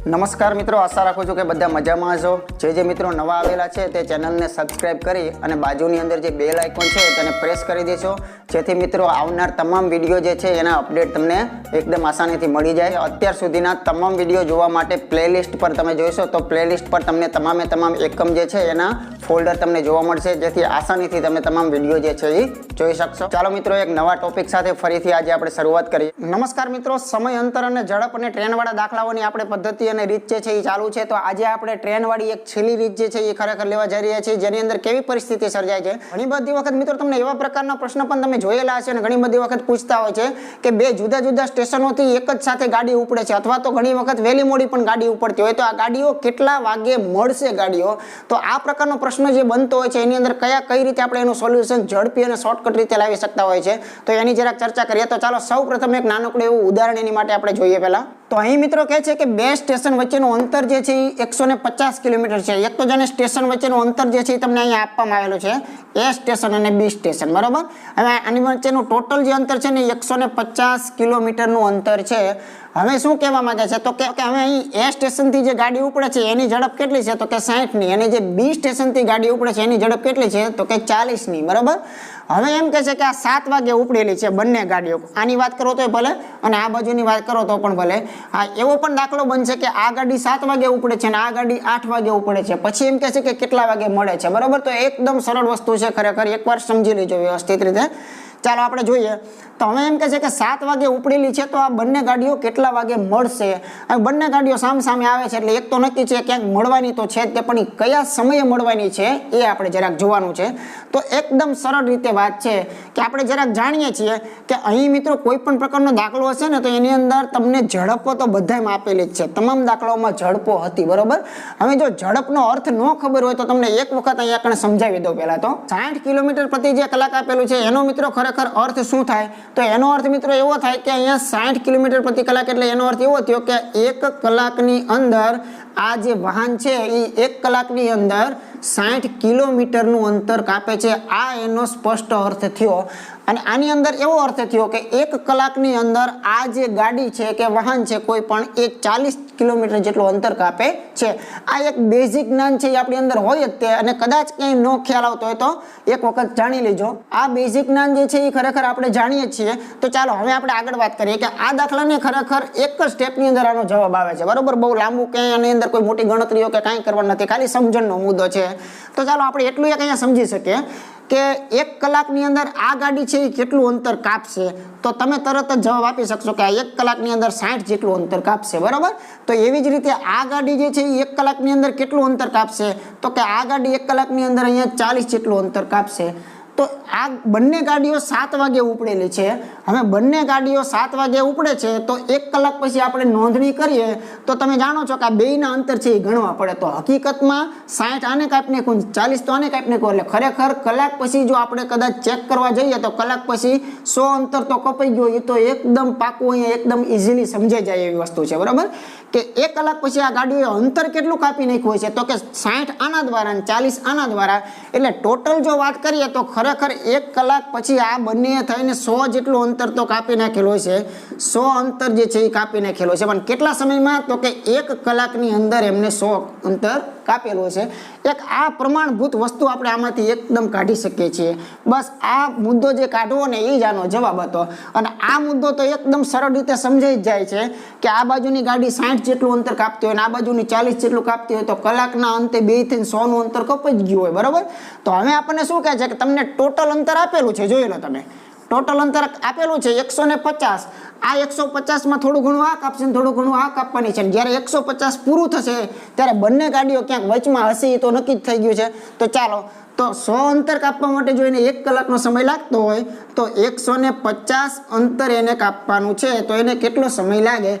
નમસ્કાર મિત્રો, આશા રાખું છું કે બધા મજામાં હશો. જે જે મિત્રો નવા આવેલા છે તે ચેનલને સબસ્ક્રાઈબ કરી અને બાજુની અંદર જે બેલ આઇકોન છે તેને પ્રેસ કરી દેશો જેથી મિત્રો આવનાર તમામ વીડિયો જે છે એના અપડેટ તમને એકદમ આસાનીથી મળી જાય. અત્યાર સુધીના તમામ વીડિયો જોવા માટે પ્લેલિસ્ટ પર તમે જોઈશો તો પ્લેલિસ્ટ પર તમને તમામે તમામ એકમ જે છે એના ફોલ્ડર તમને જોવા મળશે. જેથી આસાનીથી તમે તમામ વીડિયો જે છે એ જોઈ શકશો. ચાલો મિત્રો, એક નવા ટોપિક સાથે ફરીથી આજે આપણે શરૂઆત કરીએ. નમસ્કાર મિત્રો, સમય, અંતર અને ઝડપ અને ટ્રેનવાળા દાખલાઓની આપણે પદ્ધતિ અને રીત જે છે એ ચાલુ છે. તો આજે આપણે ટ્રેનવાળી એક છેલ્લી રીત જે છે એ ખરેખર લેવા જઈ રહ્યા છીએ. જેની અંદર કેવી પરિસ્થિતિ સર્જાય છે? ઘણી બધી વખત મિત્રો તમને એવા પ્રકારના પ્રશ્ન પણ તમે જોયેલા હશે અને ઘણી બધી વખત પૂછતા હોય છે કે બે જુદા જુદા સ્ટેશનોથી એક જ સાથે ગાડી ઉપડે છે. અથવા તો ઘણી વખત વહેલી મોડી પણ ગાડી ઉપડતી હોય. તો આ ગાડીઓ કેટલા વાગે મળશે ગાડીઓ? તો આ પ્રકારનો પ્રશ્ન જે બનતો હોય છે, એની અંદર કયા કઈ રીતે આપણે એનું સોલ્યુશન ઝડપી અને શોર્ટકટ રીતે લાવી શકતા હોય છે? તો એની જરાક ચર્ચા કરીએ. તો ચાલો સૌ પ્રથમ એક નાનકડું એવું ઉદાહરણ એની માટે આપણે જોઈએ પહેલા. તો અહીં મિત્રો કહે છે કે બે સ્ટેશન વચ્ચેનું અંતર જે છે એ એકસો કિલોમીટર છે. એક તો જેને સ્ટેશન વચ્ચેનું અંતર જે છે એ તમને અહીંયા આપવામાં આવેલું છે. એ સ્ટેશન અને બી સ્ટેશન, બરાબર? હવે આની વચ્ચેનું ટોટલ જે અંતર છે ને એકસો કિલોમીટરનું અંતર છે. હવે શું કહેવા માંગે છે? તો કે હવે અહીં એ સ્ટેશનથી જે ગાડી ઉપડે છે એની ઝડપ કેટલી છે? તો કે સાહીઠની અને જે બી સ્ટેશનથી ગાડી ઉપડે છે એની ઝડપ કેટલી છે? તો કે ચાલીસની, બરાબર? હવે એમ કહે છે કે આ સાત વાગે ઉપડેલી છે બંને ગાડીઓ. આની વાત કરો તો ભલે અને આ બાજુની વાત કરો તો પણ ભલે. હા, એવો પણ દાખલો બનશે કે આ ગાડી સાત વાગે ઉપડે છે અને આ ગાડી આઠ વાગે ઉપડે છે. પછી એમ કહે છે કે કેટલા વાગે મળે છે. બરાબર? તો એકદમ સરળ વસ્તુ છે ખરેખર. એકવાર સમજી લેજો વ્યવસ્થિત રીતે. ચાલો આપણે જોઈએ. તો હવે એમ કહે છે કે સાત વાગે ઉપડેલી છે તો આ બંને ગાડીઓ કેટલા વાગે મળશે? હવે બંને ગાડીઓ સામે સામે આવે છે એટલે એક તો નક્કી છે ક્યાંક મળવાની તો છે તે, પણ કયા સમયે મળવાની છે એ આપણે જરાક જોવાનું છે. તો એકદમ સરળ રીતે વાત છે કે આપણે જરાક જાણીએ છીએ કે અહીં મિત્રો કોઈ પણ પ્રકારનો દાખલો હશે ને તો એની અંદર તમને ઝડપો તો બધામાં આપેલી જ છે. તમામ દાખલાઓમાં ઝડપો હતી, બરોબર? હવે જો ઝડપનો અર્થ ન ખબર હોય તો તમને એક વખત અહીંયા આપણે સમજાવી દો પહેલાં તો. સાઠ કિલોમીટર પ્રતિ જે કલાક આપેલું છે, એનો મિત્રો ખરેખર અર્થ શું થાય? તો એનો અર્થ મિત્રો એવો થાય કે અહીંયા સાઠ કિલોમીટર પ્રતિ કલાક એટલે એનો અર્થ એવો થયો કે એક કલાકની અંદર આ જે વાહન છે એ એક કલાકની અંદર સાઠ કિલોમીટરનું અંતર કાપે છે. આ એનો સ્પષ્ટ અર્થ થયો. અને આની અંદર એવો અર્થ થયો કે એક કલાકની અંદર આ જે ગાડી છે કે વાહન છે કોઈ પણ એ ચાલીસ કિલોમીટર જેટલું અંતર કાપે છે. આ એક બેઝિક જ્ઞાન છે એ આપણી અંદર હોય જ તે. અને કદાચ ક્યાંય ન ખ્યાલ આવતો હોય તો એક વખત જાણી લેજો. આ બેઝિક જ્ઞાન જે છે એ ખરેખર આપણે જાણીએ છીએ. તો ચાલો, હવે આપણે આગળ વાત કરીએ કે આ દાખલાને ખરેખર એક જ સ્ટેપની અંદર આનો જવાબ આવે છે. બરોબર? બહુ લાંબુ ક્યાંય આની અંદર કોઈ મોટી ગણતરીઓ કે કાંઈ કરવાનું નથી. ખાલી સમજણનો મુદ્દો છે. તો ચાલો આપણે એટલું એક અહીંયા સમજી શકીએ કે એક કલાકની અંદર આ ગાડી છે એ કેટલું અંતર કાપશે? તો તમે તરત જ જવાબ આપી શકશો કે આ એક કલાકની અંદર સાઠ જેટલું અંતર કાપશે, બરાબર? તો એવી જ રીતે આ ગાડી જે છે એ એક કલાકની અંદર કેટલું અંતર કાપશે? તો કે આ ગાડી એક કલાકની અંદર અહીંયા ચાલીસ જેટલું અંતર કાપશે. તો આ બંને ગાડીઓ સાત વાગે ઉપડેલી છે. હવે બંને ગાડીઓ સાત વાગે ઉપડે છે, તો એક કલાક પછી આપણે નોંધણી કરીએ, તો તમે જાણો છો કે આ બેયના અંતર છે એ ગણવા પડે. તો હકીકતમાં સાઠ આને કાપને કહું ચાલીસ તો આને કાપને કહું એટલે ખરેખર કલાક પછી જો આપણે કદાચ ચેક કરવા જઈએ, તો કલાક પછી સો અંતર તો કપાઈ ગયો. એ તો એકદમ પાકું અહીંયા એકદમ ઇઝીલી સમજાઈ જાય એવી વસ્તુ છે, બરાબર? કે એક કલાક પછી આ ગાડીઓએ અંતર કેટલું કાપી નાખ્યું છે? તો કે સાઠ આના દ્વારા અને ચાલીસ આના દ્વારા. એટલે ટોટલ જો વાત કરીએ, તો ખરેખર એક કલાક પછી આ બંને થઈને સો જેટલું અંતર તો કાપી નાખેલો છે સો અંતર જે છે એ કાપી નાખેલો છે પણ કેટલા સમયમાં? તો કે એક કલાકની અંદર એમને સો અંતર કાપેલું છે. એક આ પ્રમાણભૂત વસ્તુ આપણે આમાંથી એકદમ કાઢી શકીએ છીએ. બસ આ મુદ્દો જે કાઢવો ને એ જ આનો જવાબ હતો. અને આ મુદ્દો તો એકદમ સરળ રીતે સમજાઈ જ જાય છે કે આ બાજુની ગાડી સાઠ જેટલું અંતર કાપતી હોય અને આ બાજુની ચાલીસ જેટલું કાપતી હોય તો કલાકના અંતે બેથી સોનું અંતર કપાઈ જ ગયું હોય, બરાબર? તો હવે આપણને શું કહે છે કે તમને ટોટલ અંતર આપેલું છે, જોઈ લો તમે. ટોટલ અંતર આપેલું છે એકસો પચાસ. આ એકસો પચાસમાં થોડું ઘણું આ કાપશે થોડું ઘણું આ કાપવાની છે. જ્યારે એકસો પચાસ પૂરું થશે, ત્યારે બંને ગાડીઓ ક્યાંક વચમાં હશે તો નક્કી જ થઈ ગયું છે. તો ચાલો, તો સો અંતર કાપવા માટે જો એને એક કલાકનો સમય લાગતો હોય, તો એકસો ને પચાસ અંતર એને કાપવાનું છે. તો એને કેટલો સમય લાગે?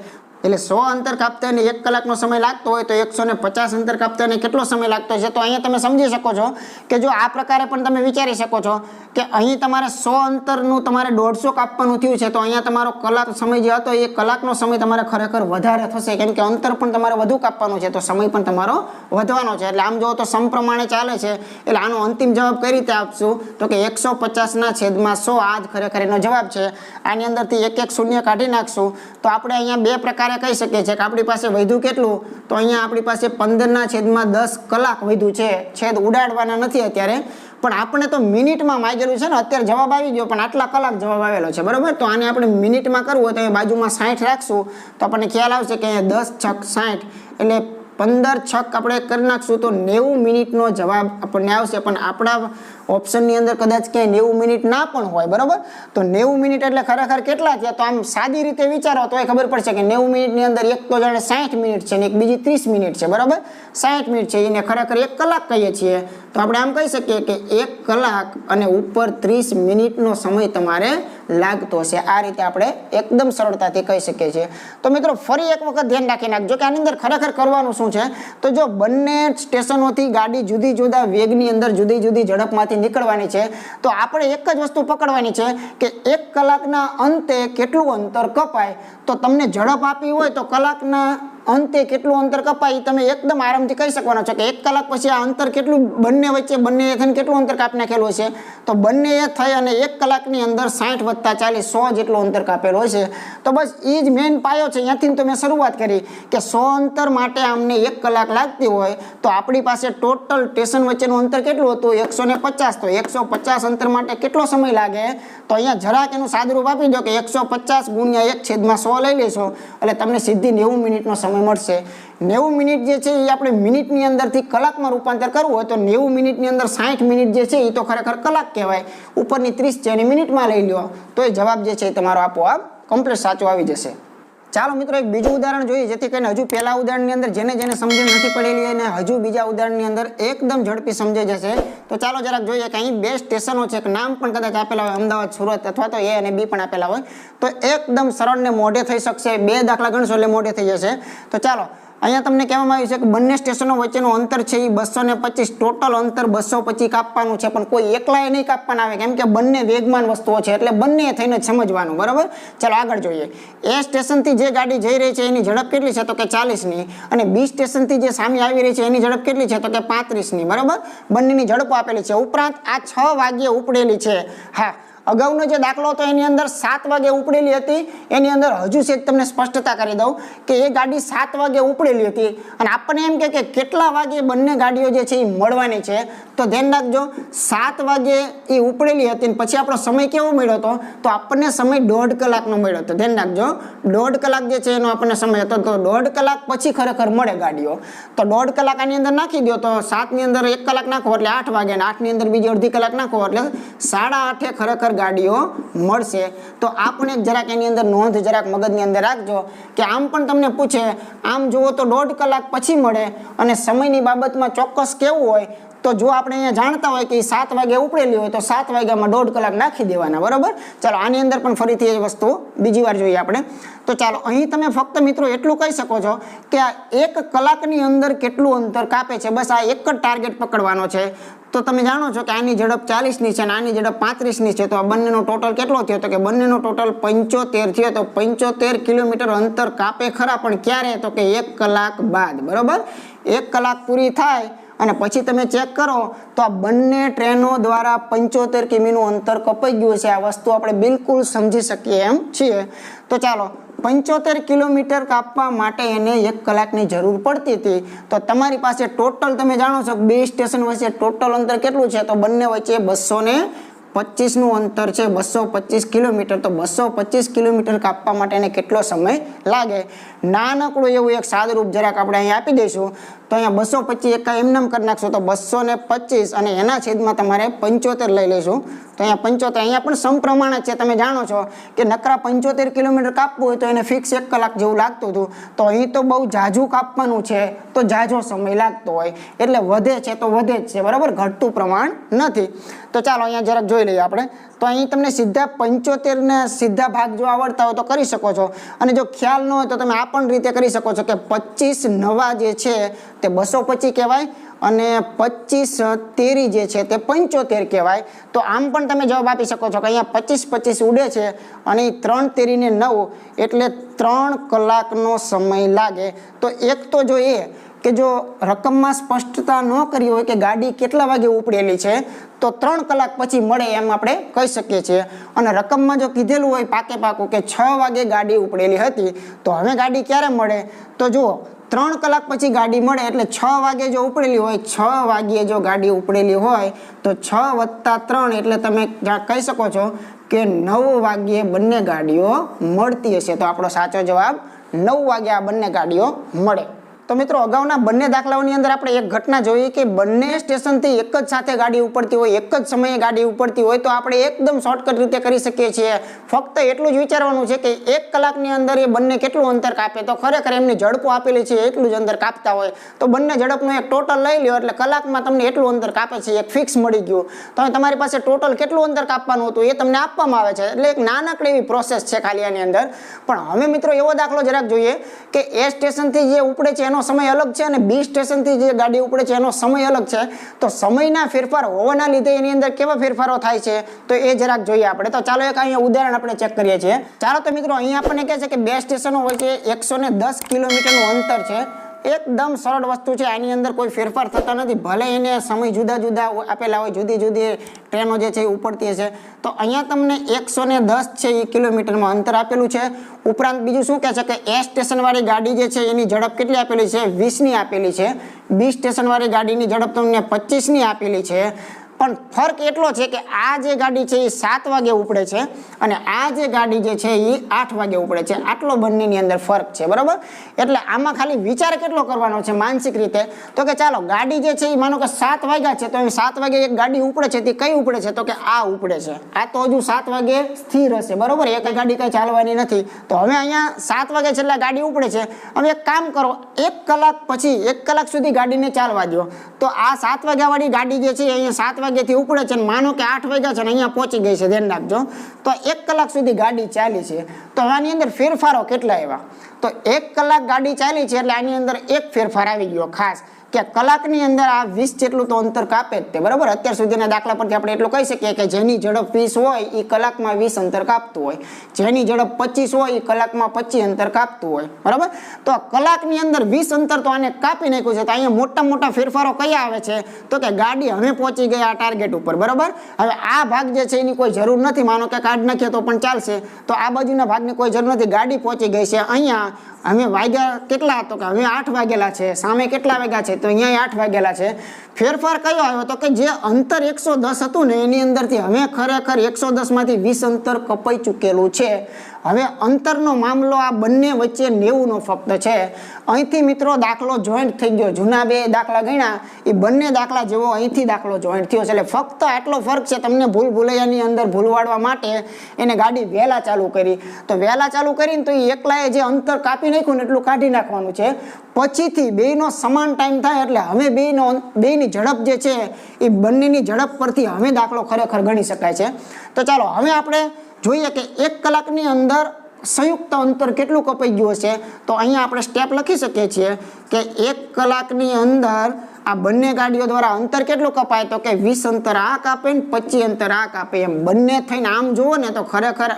એટલે સો અંતર કાપતા એને એક કલાકનો સમય લાગતો હોય તો એકસો ને પચાસ અંતર કાપતા એને કેટલો સમય લાગતો છે તો અહીંયા તમે સમજી શકો છો કે જો આ પ્રકારે પણ તમે વિચારી શકો છો કે અહીં તમારે સો અંતરનું તમારે દોઢસો કાપવાનું થયું છે, તો અહીંયા તમારો કલાક સમય જે હતો એ કલાકનો સમય તમારે ખરેખર વધારે થશે. કેમ કે અંતર પણ તમારે વધુ કાપવાનું છે, તો સમય પણ તમારો વધવાનો છે. એટલે આમ જુઓ તો સમપ્રમાણે ચાલે છે. એટલે આનો અંતિમ જવાબ કઈ રીતે આપશું? તો કે એકસો પચાસના છેદમાં સો આ જ ખરેખર એનો જવાબ છે. આની અંદરથી એક એક શૂન્ય કાઢી નાખશું. તો આપણે અહીંયા બે પ્રકારે પ્રકારે કહી શકીએ છીએ કે આપણી પાસે વધ્યું કેટલું? તો અહીંયા આપણી પાસે પંદરના છેદમાં દસ કલાક વધ્યું છે. છેદ ઉડાડવાના નથી અત્યારે. પણ આપણે તો મિનિટમાં માગેલું છે ને, અત્યારે જવાબ આવી ગયો, પણ આટલા કલાક જવાબ આવેલો છે. બરાબર? તો આને આપણે મિનિટમાં કરવું હોય તો અહીંયા બાજુમાં સાઠ રાખશું. તો આપણને ખ્યાલ આવશે કે અહીંયા દસ છક સાઠ એટલે પંદર છક આપણે કરી નાખશું તો નેવું મિનિટનો જવાબ આપણને આવશે. પણ આપણા ઓપ્શનની અંદર કદાચ ક્યાંય નેવું મિનિટ ના પણ હોય, બરાબર? તો નેવું મિનિટ એટલે ખરેખર કેટલા થયા? તો આમ સાદી રીતે વિચારો, તો એ ખબર પડશે કે નેવું મિનિટની અંદર એક તો જાણે સાઠ મિનિટ છે ને એક બીજી ત્રીસ મિનિટ છે, બરાબર? સાઠ મિનિટ છે, એને ખરેખર એક કલાક કહીએ છીએ. તો આપણે આમ કહી શકીએ કે એક કલાક અને ઉપર ત્રીસ મિનિટનો સમય તમારે લાગતો છે. આ રીતે આપણે એકદમ સરળતાથી કહી શકીએ છીએ. તો મિત્રો, ફરી એક વખત ધ્યાન રાખી નાખજો કે આની અંદર ખરેખર કરવાનું શું છે? તો જો બંને સ્ટેશનોથી ગાડી જુદી જુદા વેગની અંદર જુદી જુદી ઝડપમાંથી નીકળવાની છે, તો આપણે એક જ વસ્તુ પકડવાની છે કે એક કલાકના અંતે કેટલું અંતર કપાય તો તમને ઝડપ આપી હોય તો કલાકના અંતે કેટલું અંતર કપાય તમે એકદમ આરામથી કહી શકવાના છો કે એક કલાક પછી આ અંતર કેટલું બંને વચ્ચે, બંને એ થઈને કેટલું અંતર કાપી નાખેલું છે તો બંને એ થઈ અને એક કલાકની અંદર સાઠ વત્તા ચાલીસ, સો જેટલું અંતર કાપેલો છે તો બસ એ જ મેઇન પાયો છે. ત્યાંથી તો મેં શરૂઆત કરી કે સો અંતર માટે અમને એક કલાક લાગતી હોય તો આપણી પાસે ટોટલ સ્ટેશન વચ્ચેનું અંતર કેટલું હતું? એકસો ને પચાસ. તો એકસો પચાસ અંતર માટે કેટલો સમય લાગે? તો અહીંયા જરાક એનું સાદરૂપ આપી દો કે એકસો પચાસ ગુણ્યા એક છેદમાં સો લઈ લેશો. એટલે તમને સીધી નેવું મિનિટનો સમય મળશે. નેવું મિનિટ જે છે એ આપણે મિનિટની અંદરથી કલાકમાં રૂપાંતર કરવું હોય તો નેવું મિનિટની અંદર સાઠ મિનિટ જે છે એ તો ખરેખર કલાક કહેવાય. ઉપરની ત્રીસ છે મિનિટમાં લઈ લો, તો એ જવાબ જે છે એ તમારો આપોઆપ કમ્પ્લીટ સાચો આવી જશે. ચાલો મિત્રો એક બીજું ઉદાહરણ જોઈએ, જેથી કરીને હજુ પહેલા ઉદાહરણની અંદર જેને જેને સમજણ નથી પડેલી અને હજુ બીજા ઉદાહરણની અંદર એકદમ ઝડપી સમજાઈ જશે. તો ચાલો જરાક જોઈએ કે અહીં બે સ્ટેશનો છે, એક નામ પણ કદાચ આપેલા હોય, અમદાવાદ, સુરત અથવા તો એ અને બી પણ આપેલા હોય. તો એકદમ સરળ ને મોઢે થઈ શકશે, બે દાખલા ગણશો એટલે મોઢે થઈ જશે. તો ચાલો અહીંયા તમને કહેવામાં આવ્યું છે કે બંને સ્ટેશનો વચ્ચેનું અંતર છે એ બસો ને પચીસ. ટોટલ અંતર બસો પચીસ કાપવાનું છે, પણ કોઈ એકલાએ નહીં કાપવાના આવે. કેમ કે બંને વેગમાન વસ્તુઓ છે, એટલે બંને થઈને સમજવાનું, બરાબર? ચાલો આગળ જોઈએ. એ સ્ટેશનથી જે ગાડી જઈ રહી છે, એની ઝડપ કેટલી છે? તો કે ચાલીસની. અને બી સ્ટેશનથી જે સામે આવી રહી છે, એની ઝડપ કેટલી છે? તો કે પાંત્રીસની, બરાબર? બંનેની ઝડપો આપેલી છે. ઉપરાંત આ છ વાગ્યે ઉપડેલી છે. હા અગાઉનો જે દાખલો હતો, એની અંદર સાત વાગે ઉપડેલી હતી. એની અંદર હજુ છે તમને સ્પષ્ટતા કરી દઉં કે એ ગાડી સાત વાગે ઉપડેલી હતી. અને આપણને એમ કે કેટલા વાગે બંને ગાડીઓ જે છે એ મળવાની છે? તો ધ્યાન રાખજો, સાત વાગે એ ઉપડેલી હતી અને પછી આપણો સમય કેવો મળ્યો હતો? તો આપણને સમય દોઢ કલાકનો મળ્યો હતો. ધ્યાન રાખજો, દોઢ કલાક જે છે એનો આપણને સમય હતો. તો દોઢ કલાક પછી ખરેખર મળે ગાડીઓ. તો દોઢ કલાક આની અંદર નાખી દો તો સાતની અંદર એક કલાક નાખો એટલે આઠ વાગે અને આઠની અંદર બીજી અડધી કલાક નાખો એટલે સાડા આઠે ખરેખર ગાડીઓ મળશે. તો આ પણ એક જરાક એની અંદર નોંધ જરાક મગજની અંદર રાખજો કે આમ પણ તમને પૂછે, આમ જુઓ તો દોઢ કલાક પછી મળે અને સમયની બાબતમાં ચોક્કસ કેવું હોય તો જો આપણે અહીંયા જાણતા હોય કે સાત વાગે ઉપડેલી હોય, તો સાત વાગ્યામાં દોઢ કલાક નાખી દેવાના, બરાબર? ચાલો, આની અંદર પણ ફરીથી એ વસ્તુ બીજી વાર જોઈએ આપણે. તો ચાલો, અહીં તમે ફક્ત મિત્રો એટલું કહી શકો છો કે આ એક કલાકની અંદર કેટલું અંતર કાપે છે? બસ આ એક જ ટાર્ગેટ પકડવાનો છે. તો તમે જાણો છો કે આની ઝડપ ચાલીસની છે અને આની ઝડપ પાંત્રીસની છે. તો આ બંનેનો ટોટલ કેટલો થયો? તો કે બંનેનો ટોટલ પંચોતેર થયો. તો પંચોતેર કિલોમીટર અંતર કાપે ખરા, પણ ક્યારે? તો કે એક કલાક બાદ, બરાબર? એક કલાક પૂરી થાય અને પછી તમે ચેક કરો, તો આ બંને ટ્રેનો દ્વારા પંચોતેર કિમીનું અંતર કપાઈ ગયું છે. આ વસ્તુ આપણે બિલકુલ સમજી શકીએ એમ છીએ. તો ચાલો, પંચોતેર કિલોમીટર કાપવા માટે એને એક કલાકની જરૂર પડતી હતી. તો તમારી પાસે ટોટલ, તમે જાણો છો બે સ્ટેશન વચ્ચે ટોટલ અંતર કેટલું છે? તો બંને વચ્ચે બસો ને પચીસનું અંતર છે, બસો પચીસ કિલોમીટર. તો બસો પચીસ કિલોમીટર કાપવા માટે એને કેટલો સમય લાગે? નાનકડું એવું એક સાદરૂપ જરાક આપણે અહીંયા આપી દઈશું. તો અહીંયા બસો પચીસ એકા એમનેમ કરી નાખશો તો બસો ને પચીસ અને એના છેદમાં તમારે પંચોતેર લઈ લઈશું. તો અહીંયા પંચોતેર અહીંયા પણ સમપ્રમાણ જ છે. તમે જાણો છો કે નકરા પંચોતેર કિલોમીટર કાપવું હોય તો એને ફિક્સ એક કલાક જેવું લાગતું હતું. તો અહીં તો બહુ ઝાઝું કાપવાનું છે. તો ઝાઝો સમય લાગતો હોય. એટલે વધે છે તો વધે જ છે. બરાબર? ઘટતું પ્રમાણ નથી. તો ચાલો અહીંયા જરાક જોઈ લઈએ આપણે. તો અહીં તમને સીધા પંચોતેરના સીધા ભાગ જો આવડતા હોય તો કરી શકો છો. અને જો ખ્યાલ ન હોય તો તમે આ પણ રીતે કરી શકો છો કે પચીસ નવા જે છે તે બસો પચીસ કહેવાય અને પચીસ તેરી જે છે તે પંચોતેર કહેવાય. તો આમ પણ તમે જવાબ આપી શકો છો કે અહીંયા પચીસ પચીસ ઉડે છે અને ત્રણ તેરીને નવ એટલે ત્રણ કલાકનો સમય લાગે. તો એક તો જો એ કે જો રકમમાં સ્પષ્ટતા ન કરી હોય કે ગાડી કેટલા વાગે ઉપડેલી છે, તો ત્રણ કલાક પછી મળે એમ આપણે કહી શકીએ છીએ. અને રકમમાં જો કીધેલું હોય પાકે પાકું કે છ વાગે ગાડી ઉપડેલી હતી, તો હવે ગાડી ક્યારે મળે? તો જુઓ, ત્રણ કલાક પછી ગાડી મળે એટલે છ વાગે જો ઉપડેલી હોય, છ વાગ્યે જો ગાડી ઉપડેલી હોય, તો છ વત્તા ત્રણ એટલે તમે કહી શકો છો કે નવ વાગ્યે બંને ગાડીઓ મળતી હશે. તો આપણો સાચો જવાબ નવ વાગે આ બંને ગાડીઓ મળે. તો મિત્રો અગાઉના બંને દાખલાઓની અંદર આપણે એક ઘટના જોઈએ કે બંને સ્ટેશનથી એક જ સાથે ગાડી ઉપડતી હોય, એક જ સમયે ગાડી ઉપડતી હોય, તો આપણે એકદમ શોર્ટકટ રીતે કરી શકીએ છીએ. ફક્ત એટલું જ વિચારવાનું છે કે એક કલાકની અંદર એ બંને કેટલું અંતર કાપે? તો ખરેખર એમની ઝડપો આપેલી છે, એટલું જ અંતર કાપતા હોય. તો બંને ઝડપનું એક ટોટલ લઈ લ્યો, એટલે કલાકમાં તમને એટલું અંતર કાપે છે, એક ફિક્સ મળી ગયું. તો તમારી પાસે ટોટલ કેટલું અંતર કાપવાનું હતું એ તમને આપવામાં આવે છે. એટલે એક નાનકડી એવી પ્રોસેસ છે ખાલી આની અંદર. પણ હવે મિત્રો એવો દાખલો જરાક જોઈએ કે એ સ્ટેશનથી જે ઉપડે છે, એનો સમય અલગ છે અને બી સ્ટેશનથી જે ગાડી ઉપડે છે એનો સમય અલગ છે. તો સમયના ફેરફાર હોવાના લીધે એની અંદર કેવા ફેરફારો થાય છે? તો એ જરાક જોઈએ આપણે. તો ચાલો એક અહીંયા ઉદાહરણ આપણે ચેક કરીએ છીએ. ચાલો તો મિત્રો, અહીંયા આપણને કહે છે કે બે સ્ટેશનો હોય છે, એકસો કિલોમીટરનું અંતર છે. એકદમ સરળ વસ્તુ છે. આની અંદર કોઈ ફેરફાર થતા નથી. ભલે એને સમય જુદા જુદા આપેલા હોય, જુદી જુદી ટ્રેનો જે છે એ ઉપડતી હશે. તો અહીંયા તમને એકસો ને દસ છે એ કિલોમીટરમાં અંતર આપેલું છે. ઉપરાંત બીજું શું કહે છે કે એ સ્ટેશનવાળી ગાડી જે છે એની ઝડપ કેટલી આપેલી છે? વીસની આપેલી છે. બી સ્ટેશનવાળી ગાડીની ઝડપ તમને પચીસની આપેલી છે. પણ ફરક એટલો છે કે આ જે ગાડી છે એ સાત વાગે ઉપડે છે અને આ જે ગાડી જે છે એ આઠ વાગે ઉપડે છે. આટલો બંનેની અંદર ફરક છે, બરાબર? એટલે આમાં ખાલી વિચાર કેટલો કરવાનો છે માનસિક રીતે? તો કે ચાલો, ગાડી જે છે એ માનો કે સાત વાગ્યા છે, તો એ સાત વાગે એક ગાડી ઉપડે છે, તે કઈ ઉપડે છે? તો કે આ ઉપડે છે. આ તો હજુ સાત વાગે સ્થિર હશે, બરાબર? એક ગાડી કંઈ ચાલવાની નથી. તો હવે અહીંયા સાત વાગે છેલ્લા ગાડી ઉપડે છે. હવે એક કામ કરો, એક કલાક પછી, એક કલાક સુધી ગાડીને ચાલવા દો તો આ સાત વાગ્યાવાળી ગાડી જે છે અહીંયા સાત વાગ્યાથી ઉપડે છે માનો કે આઠ વાગ્યા છે ને અહીંયા પહોંચી ગઈ છે, ધ્યાન રાખજો. તો એક કલાક સુધી ગાડી ચાલી છે. તો આની અંદર ફેરફારો કેટલા એવા તો એક કલાક ગાડી ચાલી છે એટલે આની અંદર એક ફેરફાર આવી ગયો, ખાસ. કે કલાકની અંદર આ વીસ જેટલું તો અંતર કાપે જ તે, બરાબર? અત્યાર સુધીના દાખલા પરથી આપણે એટલું કહી શકીએ કે જેની ઝડપ વીસ હોય એ કલાકમાં વીસ અંતર કાપતું હોય. જેની ઝડપ પચીસ હોય એ કલાકમાં પચીસ અંતર કાપતું હોય, બરાબર? તો કલાકની અંદર વીસ અંતર તો આને કાપી નાખ્યું છે. તો અહીંયા મોટા મોટા ફેરફારો કયા આવે છે? તો કે ગાડી હવે પહોંચી ગઈ આ ટાર્ગેટ ઉપર, બરાબર? હવે આ ભાગ જે છે એની કોઈ જરૂર નથી. માનો કે કાઢ નાખીએ તો પણ ચાલશે. તો આ બાજુના ભાગની કોઈ જરૂર નથી. ગાડી પહોંચી ગઈ છે અહીંયા. અમે વાગ્યા કેટલા હતો કે અમે આઠ વાગેલા છે, સામે કેટલા વાગ્યા છે, તો અહીંયા આઠ વાગેલા છે. ફેરફાર કયો આવ્યો તો કે જે અંતર એકસો દસ હતું ને એની અંદરથી હવે ખરેખર એકસો દસમાંથી વીસ અંતર કપાઈ ચૂકેલું છે. હવે અંતરનો મામલો આ બંને વચ્ચે નેવુંનો ફક્ત છે. અહીંથી મિત્રો દાખલો જોઈન્ટ થઈ ગયો. જૂના બે દાખલા ગણ્યા, એ બંને દાખલા જેવો અહીંથી દાખલો જોઈન્ટ થયો છે. એટલે ફક્ત આટલો ફરક છે તમને ભૂલ ભૂલૈયાની અંદર ભૂલવાડવા માટે એને ગાડી વહેલા ચાલુ કરી. તો વહેલા ચાલુ કરીને તો એ એકલાએ જે અંતર કાપી નાખ્યું ને એટલું કાઢી નાખવાનું છે. પછીથી બેયનો સમાન ટાઈમ થાય એટલે હવે બેયનો બેયની ઝડપ જે છે, એ બંનેની ઝડપ પરથી હવે દાખલો ખરેખર ગણી શકાય છે. તો ચાલો, હવે આપણે જોઈએ કે એક કલાકની અંદર સંયુક્ત અંતર કેટલું કપાઈ ગયું હશે? તો અહીંયા આપણે સ્ટેપ લખી શકીએ છીએ કે એક કલાકની અંદર આ બંને ગાડીઓ દ્વારા અંતર કેટલું કપાય? તો કે વીસ અંતર આ કાપે ને પચીસ અંતર આ કાપે એમ. બંને થઈને આમ જુઓ ને તો ખરેખર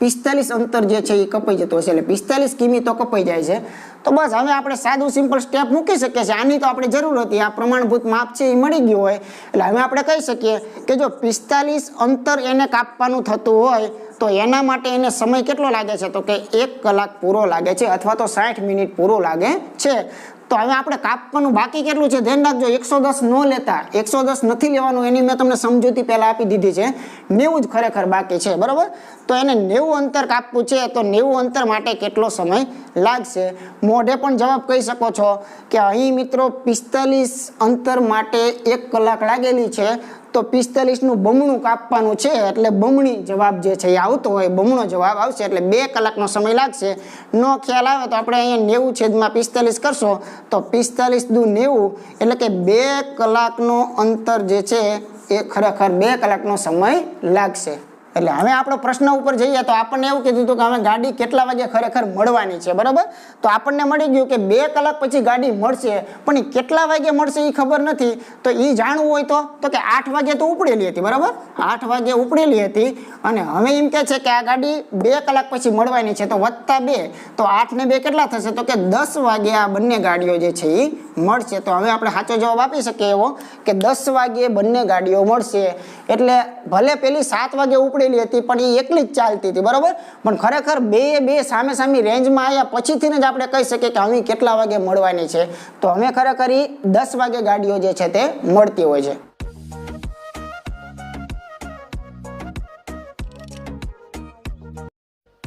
પિસ્તાલીસ અંતર જે છે એ કપાઈ જતું હશે એટલે પિસ્તાલીસ કિમી તો કપાઈ જાય છે. તો બસ હવે આપણે સાદું સિમ્પલ સ્ટેપ મૂકી શકીએ છીએ. આની તો આપણે જરૂર હતી. આ પ્રમાણભૂત માપ છે એ મળી ગયું હોય. એટલે હવે આપણે કહી શકીએ કે જો પિસ્તાલીસ અંતર એને કાપવાનું થતું હોય, તો એના માટે એને સમય કેટલો લાગે છે? તો કે એક કલાક પૂરો લાગે છે અથવા તો સાઠ મિનિટ પૂરો લાગે છે. તો હવે આપણે કાપવાનું બાકી કેટલું છે? ધ્યાન રાખજો, એકસો દસ ન લેતા. એકસો દસ નથી લેવાનું, એની મેં તમને સમજૂતી પહેલાં આપી દીધી છે. નેવું જ ખરેખર બાકી છે, બરાબર? તો એને નેવું અંતર કાપવું છે, તો નેવું અંતર માટે કેટલો સમય લાગશે? મોઢે પણ જવાબ કહી શકો છો કે અહીં મિત્રો પિસ્તાલીસ અંતર માટે એક કલાક લાગેલી છે. તો પિસ્તાલીસનું બમણું કાપવાનું છે, એટલે બમણી જવાબ જે છે એ આવતો હોય, બમણો જવાબ આવશે, એટલે બે કલાકનો સમય લાગશે. નો ખ્યાલ આવે તો આપણે અહીંયા નેવું છેદમાં પિસ્તાલીસ કરશો, તો પિસ્તાલીસ દુ નેવું, એટલે કે બે કલાકનો અંતર જે છે એ ખરેખર બે કલાકનો સમય લાગશે. એટલે હવે આપણો પ્રશ્ન ઉપર જઈએ તો આપણને એવું કીધું હતું કે હવે ગાડી કેટલા વાગે ખરેખર મળવાની છે, બરાબર? તો આપણને મળી ગયું કે બે કલાક પછી ગાડી મળશે, પણ એ કેટલા વાગે મળશે એ ખબર નથી. તો એ જાણવું હોય તો તો કે આઠ વાગે તો ઉપડેલી હતી, બરાબર? આઠ વાગે ઉપડેલી હતી અને હવે એમ કે છે કે આ ગાડી બે કલાક પછી મળવાની છે, તો વત્તા બે. તો આઠ ને બે કેટલા થશે? તો કે દસ વાગે આ બંને ગાડીઓ જે છે એ મળશે. તો હવે આપણે સાચો જવાબ આપી શકીએ એવો કે દસ વાગ્યે બંને ગાડીઓ મળશે. એટલે ભલે પેલી સાત વાગે ઉપડેલી હતી, પણ એ એકલી જ ચાલતી હતી, બરાબર? પણ ખરેખર બે બે સામે સામે રેન્જમાં આવ્યા પછીથી જ આપણે કહી શકીએ કે હવે કેટલા વાગે મળવાની છે. તો અમે ખરેખર એ દસ વાગે ગાડીઓ જે છે તે મળતી હોય છે.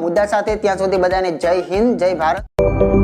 મુદ્દા સાથે ત્યાં સુધી બધાને જય હિન્દ જય ભારત.